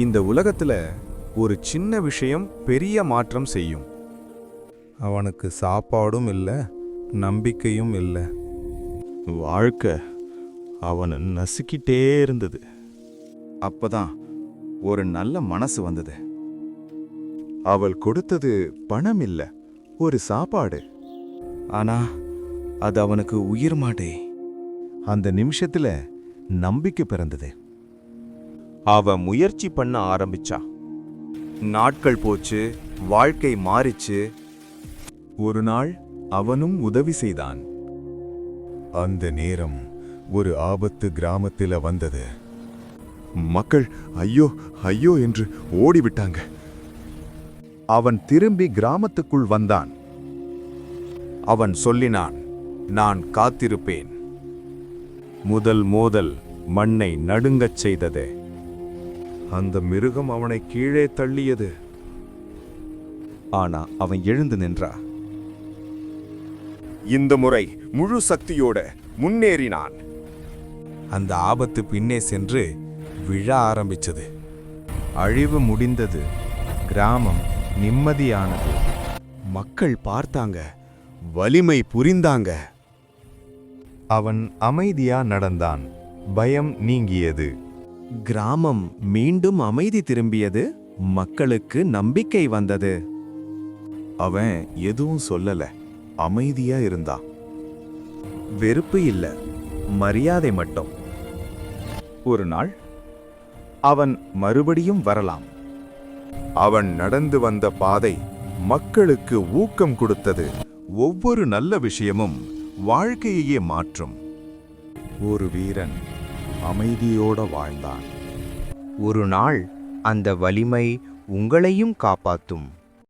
இந்த உலகத்துல ஒரு சின்ன விஷயம் பெரிய மாற்றம் செய்யும். அவனுக்கு சாப்பாடும் இல்லை நம்பிக்கையும் இல்லை. வாழ்க்கை அவனை நசுக்கிட்டே இருந்தது. அப்பதான் ஒரு நல்ல மனசு வந்தது. அவள் கொடுத்தது பணம் இல்ல ஒரு சாப்பாடு. ஆனா அது அவனுக்கு உயிர் மாட்டே. அந்த நிமிஷத்துல நம்பிக்கை பிறந்தது. அவ முயற்சி பண்ண ஆரம்பிச்சா. நாட்கள் போச்சு வாழ்க்கை மாறிச்சு. ஒரு நாள் அவனும் உதவி செய்தான். அந்த நேரம் ஒரு ஆபத்து கிராமத்தில வந்தது. மக்கள் ஐயோ ஐயோ என்று ஓடிவிட்டாங்க. அவன் திரும்பி கிராமத்துக்குள் வந்தான். அவன் சொல்லினான் நான் காத்திருப்பேன். முதல் மோதல் மண்ணை நடுங்கச் செய்தது. அந்த மிருகம் அவனை கீழே தள்ளியது. ஆனா அவன் எழுந்து நின்றா. இந்த முறை முழு சக்தியோட முன்னேறினான். அந்த ஆபத்து பின்னே சென்று விழ ஆரம்பிச்சது. அழிவு முடிந்தது. கிராமம் நிம்மதியானது. மக்கள் பார்த்தாங்க. வலிமை புரிந்தாங்க. அவன் அமைதியா நடந்தான். பயம் நீங்கியது. கிராமம் மீண்டும் அமைதி திரும்பியது மக்களுக்கு நம்பிக்கை வந்தது. அவன் எதுவும் சொல்லல அமைதியா இருந்தான் வெறுப்பு இல்ல மரியாதை மட்டும். ஒரு நாள் அவன் மறுபடியும் வரலாம். அவன் நடந்து வந்த பாதை மக்களுக்கு ஊக்கம் கொடுத்தது. ஒவ்வொரு நல்ல விஷயமும் வாழ்க்கையையே மாற்றும். ஒரு வீரன் அமைதியோட வாழ்ந்தான். ஒரு நாள் அந்த வலிமை உங்களையும் காப்பாத்தும்.